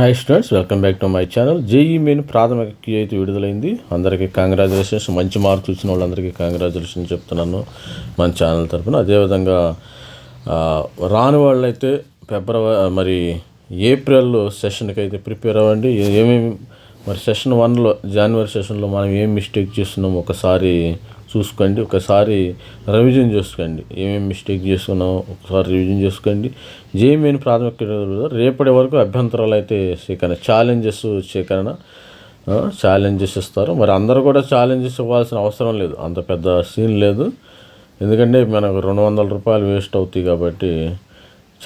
Hi students welcome back to my channel JEE main ప్రాథమిక queue అయితే విడుదలైంది. అందరికీ కంగ్రాచులేషన్స్ మంచి మార్కులు వచ్చిన వాళ్ళందరికీ కంగ్రాచులేషన్స్ చెప్తున్నాను మన ఛానల్ తరఫున అదేవిధంగా రాని వాళ్ళైతే ఫిబ్రవరి మరి ఏప్రిల్ సెషన్కి అయితే ప్రిపేర్ అవ్వండి. ఏమేమి మరి సెషన్ వన్లో జనవరి సెషన్లో మనం ఏం మిస్టేక్ చేస్తున్నాం ఒకసారి చూసుకోండి. ఒకసారి రివిజన్ చేసుకోండి. ఏమేమి మిస్టేక్ చేసుకున్నాం ఒకసారి రివిజన్ చేసుకోండి. జేమీని ప్రాథమిక రేపటి వరకు అభ్యంతరాలు అయితే సేకరణ ఛాలెంజెస్ సేకరణ ఛాలెంజెస్ ఇస్తారు. మరి అందరూ కూడా ఛాలెంజెస్ ఇవ్వాల్సిన అవసరం లేదు. అంత పెద్ద సీన్ లేదు. ఎందుకంటే మనకు రెండు వందల రూపాయలు వేస్ట్ అవుతాయి కాబట్టి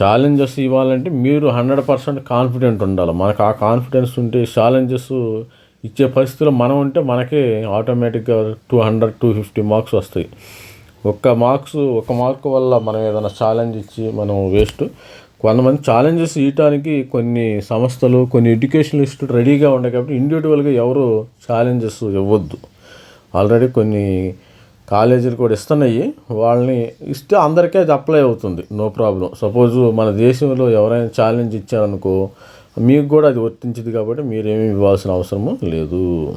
ఛాలెంజెస్ ఇవ్వాలంటే మీరు హండ్రెడ్ పర్సెంట్ కాన్ఫిడెంట్ ఉండాలి. మనకు ఆ కాన్ఫిడెన్స్ ఉంటే ఛాలెంజెస్ ఇచ్చే పరిస్థితిలో మనం ఉంటే మనకే ఆటోమేటిక్గా two hundred two fifty marks వస్తాయి. ఒక్క మార్క్స్ ఒక మార్క్ వల్ల మనం ఏదైనా ఛాలెంజ్ ఇచ్చి మనం వేస్ట్ కొంతమంది ఛాలెంజెస్ ఇవ్వటానికి కొన్ని సంస్థలు కొన్ని ఎడ్యుకేషనలిస్ట్ రెడీగా ఉన్నాయి కాబట్టి ఇండివిజువల్గా ఎవరు ఛాలెంజెస్ ఇవ్వద్దు. ఆల్రెడీ కొన్ని కాలేజీలు కూడా ఇస్తున్నాయి. వాళ్ళని ఇస్తే అందరికీ అది అప్లై అవుతుంది. No problem. సపోజ్ మన దేశంలో ఎవరైనా ఛాలెంజ్ ఇచ్చారనుకో మీకు కూడా అది వర్తించింది కాబట్టి మీరేమీ ఇవ్వాల్సిన అవసరము లేదు.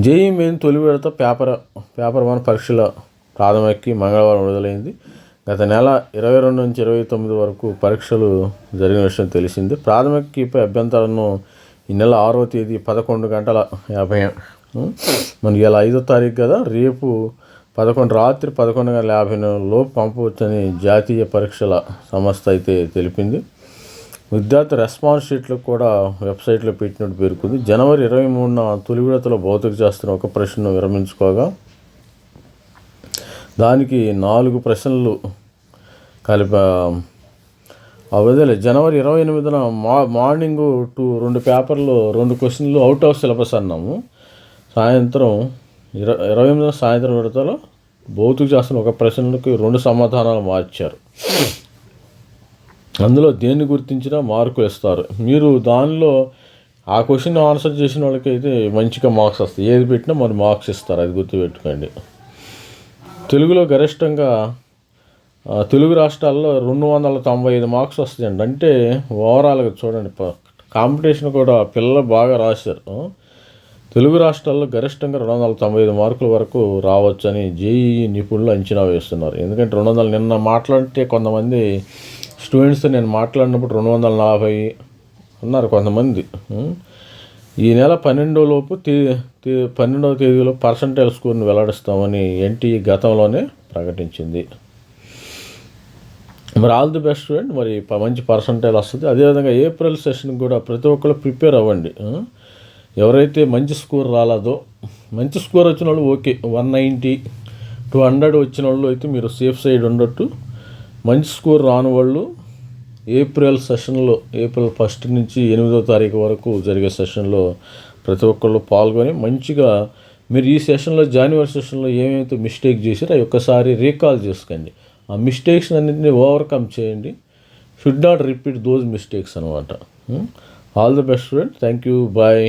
జేఈ మెయిన్ తొలి విడత పేపర్ పేపర్ వన్ పరీక్షల ప్రాథమికకి మంగళవారం విడుదలైంది. గత నెల ఇరవై రెండు నుంచి ఇరవై తొమ్మిది వరకు పరీక్షలు జరిగిన విషయం తెలిసింది. ప్రాథమిక అభ్యంతరాలను ఈ నెల ఆరో తేదీ పదకొండు గంటల యాభై మనకి ఇలా ఐదో తారీఖు కదా రేపు పదకొండు రాత్రి పదకొండు గంటల యాభై లోపు పంపవచ్చని జాతీయ పరీక్షల సంస్థ అయితే తెలిపింది. విద్యార్థి రెస్పాన్స్ షీట్లకు కూడా వెబ్సైట్లో పెట్టినట్టు పేర్కొంది. జనవరి ఇరవై మూడున తొలి విడతలో భౌతిక శాస్త్రం ఒక ప్రశ్నను విరమించుకోగా దానికి నాలుగు ప్రశ్నలు కలిప ఆ జనవరి ఇరవై ఎనిమిదిన మా మార్నింగ్ టూ రెండు పేపర్లు రెండు క్వశ్చన్లు అవుట్ ఆఫ్ సిలబస్ అన్నాము. సాయంత్రం ఇర ఇరవై ఎనిమిదిన సాయంత్రం విడతలో భౌతిక శాస్త్రం ఒక ప్రశ్నలకు రెండు సమాధానాలు మార్చారు. అందులో దేన్ని గుర్తించినా మార్కులు ఇస్తారు మీరు దానిలో ఆ క్వశ్చన్ ఆన్సర్ చేసిన వాళ్ళకి అయితే మంచిగా మార్క్స్ వస్తాయి. ఏది పెట్టినా మరి మార్క్స్ ఇస్తారు. అది గుర్తుపెట్టుకోండి. తెలుగులో గరిష్టంగా తెలుగు రాష్ట్రాల్లో రెండు వందల తొంభై ఐదు మార్క్స్ వస్తాయండి. అంటే ఓవరాల్గా చూడండి. కాంపిటీషన్ కూడా పిల్లలు బాగా రాశారు. తెలుగు రాష్ట్రాల్లో గరిష్టంగా రెండు వందల తొంభై ఐదు మార్కుల వరకు రావచ్చని జేఈఈ నిపుణులు అంచనా వేస్తున్నారు. ఎందుకంటే రెండు వందలు నిన్న మాట్లాడితే కొంతమంది స్టూడెంట్స్తో నేను మాట్లాడినప్పుడు రెండు వందల నలభై ఉన్నారు కొంతమంది. ఈ నెల పన్నెండో లోపు పన్నెండవ తేదీలో పర్సంటైల్ స్కోర్ని వెల్లడిస్తామని ఎన్టీఈ గతంలోనే ప్రకటించింది. మరి ఆల్ ది బెస్ట్ స్టూడెంట్ మరి ప- మంచి పర్సంటైల్ వస్తుంది. అదేవిధంగా ఏప్రిల్ సెషన్కి కూడా ప్రతి ఒక్కరు ప్రిపేర్ అవ్వండి. ఎవరైతే మంచి స్కోర్ రాలేదో మంచి స్కోర్ వచ్చిన వాళ్ళు okay. One ninety two hundred వచ్చిన వాళ్ళు అయితే మీరు సేఫ్ సైడ్ ఉండొట్టు. మంచి స్కోర్ రాని వాళ్ళు ఏప్రిల్ సెషన్లో ఏప్రిల్ ఫస్ట్ నుంచి ఎనిమిదో తారీఖు వరకు జరిగే సెషన్లో ప్రతి ఒక్కళ్ళు పాల్గొని మంచిగా మీరు ఈ సెషన్లో జాన్యువరి సెషన్లో ఏమైతే మిస్టేక్ చేశారో అవి ఒక్కసారి రీకాల్ చేసుకోండి. ఆ మిస్టేక్స్ అన్నింటినీ ఓవర్కమ్ చేయండి. Should not repeat those mistakes అనమాట hmm? All the best friend thank you bye.